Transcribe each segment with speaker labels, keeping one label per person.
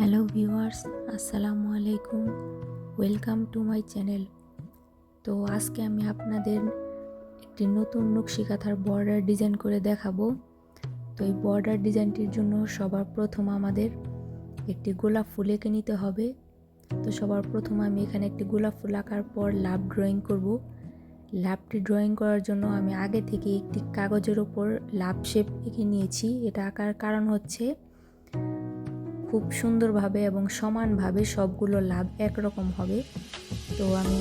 Speaker 1: Hello viewers, আসসালামু আলাইকুম। Welcome to my channel. তো আজকে আমি আপনাদের একটি নতুন নকশি কাঁথার বর্ডার ডিজাইন করে দেখাবো। তো এই বর্ডার ডিজাইনটির জন্য সবার প্রথম আমাদের একটি গোলাপ ফুল এঁকে নিতে হবে। তো সবার প্রথম আমি এখানে একটি গোলাপ ফুল আঁকার পর লাভ ড্রয়িং করব। লাভটি ড্রয়িং করার জন্য আমি আগে থেকে একটি কাগজের ওপর লাভ শেপ এঁকে নিয়েছি। এটা আঁকার কারণ হচ্ছে খুব সুন্দরভাবে এবং সমানভাবে সবগুলো লাভ একরকম হবে। তো আমি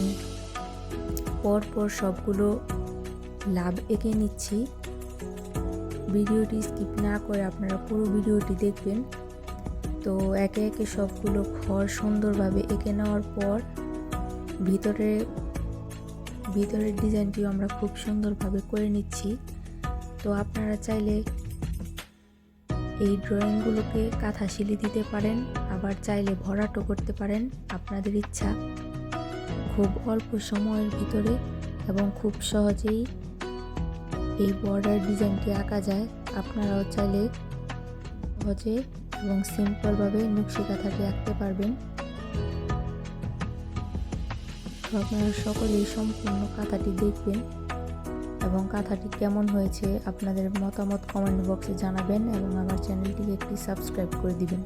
Speaker 1: পরপর সবগুলো লাভ এঁকে নিচ্ছি। ভিডিওটি স্কিপ না করে আপনারা পুরো ভিডিওটি দেখবেন। তো একে একে সবগুলো ঘর সুন্দরভাবে এঁকে নেওয়ার পর ভিতরে, ভিতরের ডিজাইনটিও আমরা খুব সুন্দরভাবে করে নিচ্ছি। তো আপনারা চাইলে এই ড্রয়িংগুলোকে কাঁথা শিলি দিতে পারেন, আবার চাইলে ভরাটও করতে পারেন আপনাদের ইচ্ছা। খুব অল্প সময়ের ভিতরে এবং খুব সহজেই এই বর্ডার ডিজাইনটি আঁকা যায়। আপনারাও চাইলে সহজে এবং সিম্পলভাবে নকশি কাঁথাটি আঁকতে পারবেন। আপনারা সকলেই সম্পূর্ণ কাঁথাটি দেখবেন। এবং কাঁথাটি কেমন হয়েছে আপনাদের মতামত কমেন্ট বক্সে জানাবেন এবং আমার চ্যানেলটিকে একটি সাবস্ক্রাইব করে দিবেন।